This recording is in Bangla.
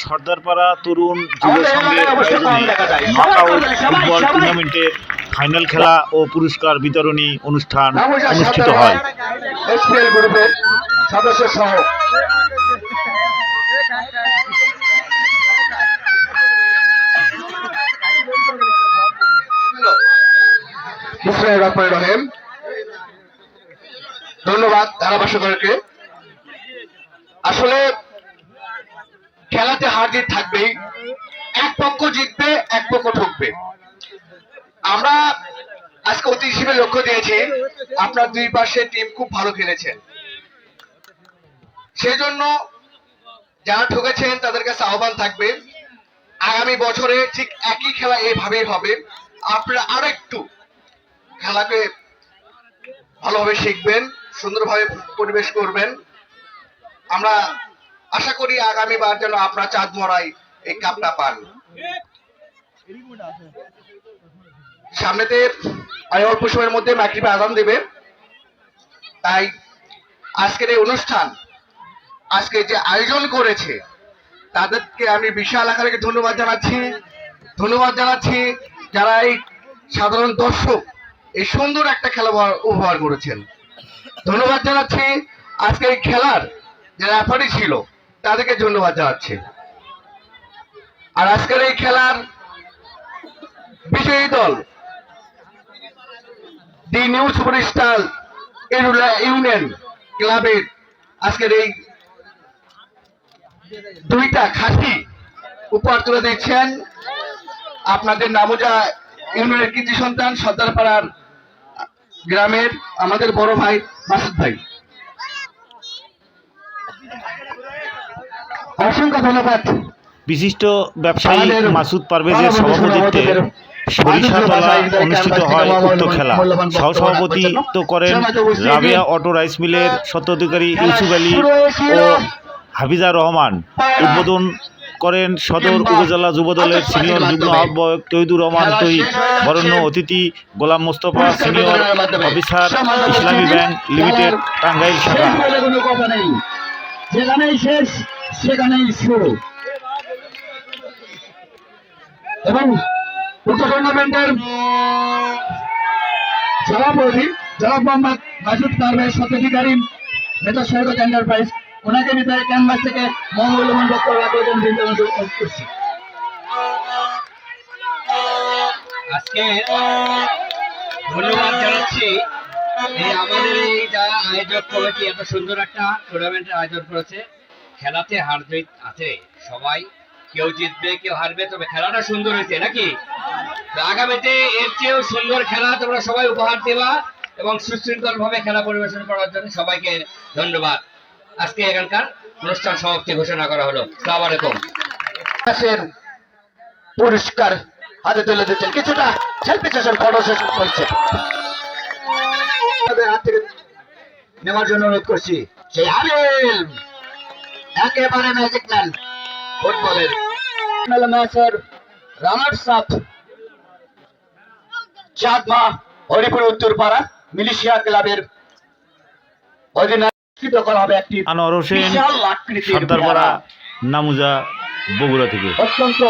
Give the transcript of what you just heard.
সর্দারপাড়া তরুণ যুব সংঘের আয়োজনে নকআউট ফুটবল টুর্নামেন্টের ফাইনাল খেলা ও পুরস্কার বিতরণী অনুষ্ঠান অনুষ্ঠিত হয়। সদস্য সহ। রহিম। ধন্যবাদ ধারাভাষ্যকারকে। আসলে খেলাতে হার জিত থাকবেই। এক পক্ষ জিতবে, এক পক্ষ ঠকবে। আমরা আজকে অতি হিসেবে লক্ষ্য দিয়েছি, আপনার দুই পাশে টিম খুব ভালো খেলেছেন সেই জন্য যারা ঠকেছেন, তাদের কাছে আহ্বান থাকবে, আগামী বছরে ঠিক একই খেলা এইভাবেই হবে। আপনারা আরও একটু খেলাকে ভালোভাবে শিখবেন, সুন্দরভাবে পরিবেশ করবেন। আমরা আশা করি আগামীবার যেন আপনারা চাঁদ মরাই এই কাপটা পান। সামনেতে আর অল্প সময়ের মধ্যে মাইক্রিপে আদান দেবে। তাই আজকের এই অনুষ্ঠান, আজকে যে আয়োজন করেছে, তাদেরকে আমি বিশাল আকারে ধন্যবাদ জানাচ্ছি। ধন্যবাদ জানাচ্ছি যারা এই সাধারণ দর্শক, এই সুন্দর একটা খেলা উপহার করেছেন। ধন্যবাদ জানাচ্ছি আজকে এই খেলার যে রেফারি ছিল তাদেরকে ধন্যবাদ জানাচ্ছি। আর আজকের এই খেলার বিজয়ী দল, the new super superstar union ক্লাবের আজকের এই দুইটা খাসি উপহার তুলে দিচ্ছেন। আপনাদের নামোজা ইউনিয়নের কৃতি সন্তান সর্দারপাড়ার গ্রামের আমাদের বড় ভাই মাসুদ ভাই। অসংখ্য ধন্যবাদ। বিশিষ্ট ব্যবসায়ী মাসুদ পারভেজের সভাপতিত্বে সরিষাতলা অনুষ্ঠিত হয় উক্ত খেলা। সহসভাপতিত্ব করেন রাবেয়া অটো রাইস মিলের স্বত্বাধিকারী ইউসুফ আলী ও হাফিজা রহমান। উদ্বোধন করেন সদর উপজেলা যুবদলের সিনিয়র যুগ্ম। আহ্বায়ক তৈদুর রহমান তৈব বরণ্য অতিথি Golam Mostafa senior officer Islami bank limited Tangail শাখা। যেখানেই শেষ, সেখানেই শুরু। এবং টুর্নামেন্টের সভাপতি জনাব মোহাম্মদ মাসুদ পারভেজ স্বত্বাধিকারী নেতা সৈকত এন্টারপ্রাইজ, ওনাকে ভিতরে ক্যানভাস থেকে মঙ্গলমান বক্তব্য রাখার জন্য করছি। আজকে ধন্যবাদ জানাচ্ছি। এত সুন্দর একটা টুর্নামেন্টের আয়োজন করেছে। খেলাতে হার জিত আছে, সবাই কেউ জিতবে, কেউ হারবে, তবে খেলাটা সুন্দর হয়েছে, নাকি? আগামীতে এর চেয়েও সুন্দর খেলা তোমরা সবাই উপহার দেবা এবং সুশৃঙ্খল ভাবে খেলা পরিবেশন করার জন্য সবাইকে ধন্যবাদ। আজকে এখানকার অনুষ্ঠান সমাপ্তি ঘোষণা করা হলো। সালাম আলাইকুম। পুরস্কার হাতে তুলে দিচ্ছেন। কিছুটা সেলফি ফটো সেশন করছে। নেওয়ার জন্য অনুরোধ করছি। সেই আমিল একেবারে ম্যাজিক ম্যান ফুটবলের ম্যাচের runners up Chandma Haripur Uttarpara militia ক্লাবের অধিনায়কৃত করা হবে একটি আনোয়ার হোসেন সর্দারপাড়া নামুজা বগুড়া থেকে। অত্যন্ত